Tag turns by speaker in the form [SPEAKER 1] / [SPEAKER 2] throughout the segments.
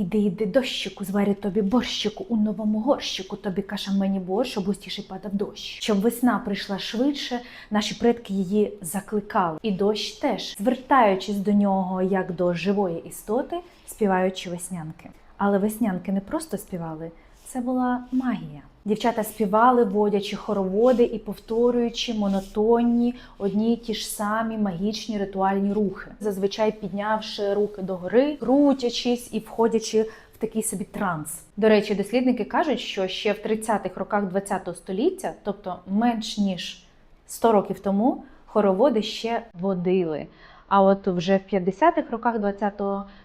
[SPEAKER 1] Іди, іди, дощику, зварю тобі борщику у новому горщику, тобі каша мені борщ, густіше падав дощ. Щоб весна прийшла швидше, наші предки її закликали. І дощ теж, звертаючись до нього як до живої істоти, співаючи веснянки. Але веснянки не просто співали, це була магія. Дівчата співали, водячи хороводи і повторюючи монотонні одні й ті ж самі магічні ритуальні рухи, зазвичай піднявши руки догори, крутячись і входячи в такий собі транс. До речі, дослідники кажуть, що ще в 30-х роках ХХ століття, тобто менш ніж 100 років тому, хороводи ще водили. А от вже в 50-х роках ХХ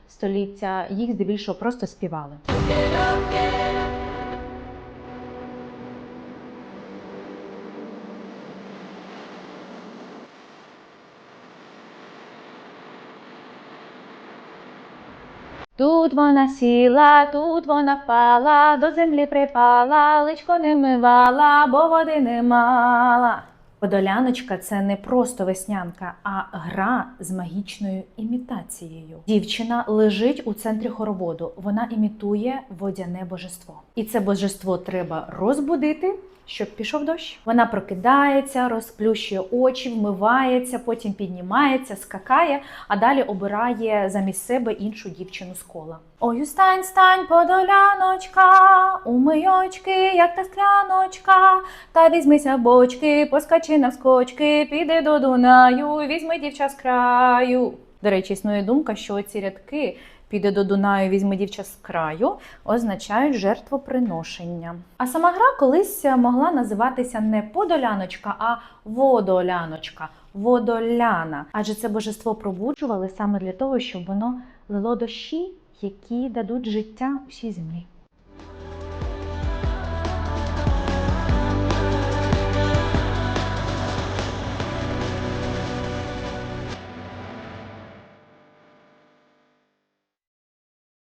[SPEAKER 1] століття їх здебільшого просто співали. Тут вона сіла, тут вона впала, до землі припала, личко не мивала, бо води не мала. Подоляночка це не просто веснянка, а гра з магічною імітацією. Дівчина лежить у центрі хороводу. Вона імітує водяне божество. І це божество треба розбудити, щоб пішов дощ. Вона прокидається, розплющує очі, вмивається, потім піднімається, скакає, а далі обирає замість себе іншу дівчину з кола. Ой, устань, стань, подоляночка, умий очки, як та скляночка, та візьмися бочки, поскачи навскочки, піди до Дунаю, візьми дівча з краю. До речі, існує думка, що ці рядки піде до Дунаю, візьми дівча з краю, означають жертвоприношення. А сама гра колись могла називатися не подоляночка, а водоляночка, водоляна. Адже це божество пробуджували саме для того, щоб воно лило дощі, які дадуть життя усій землі.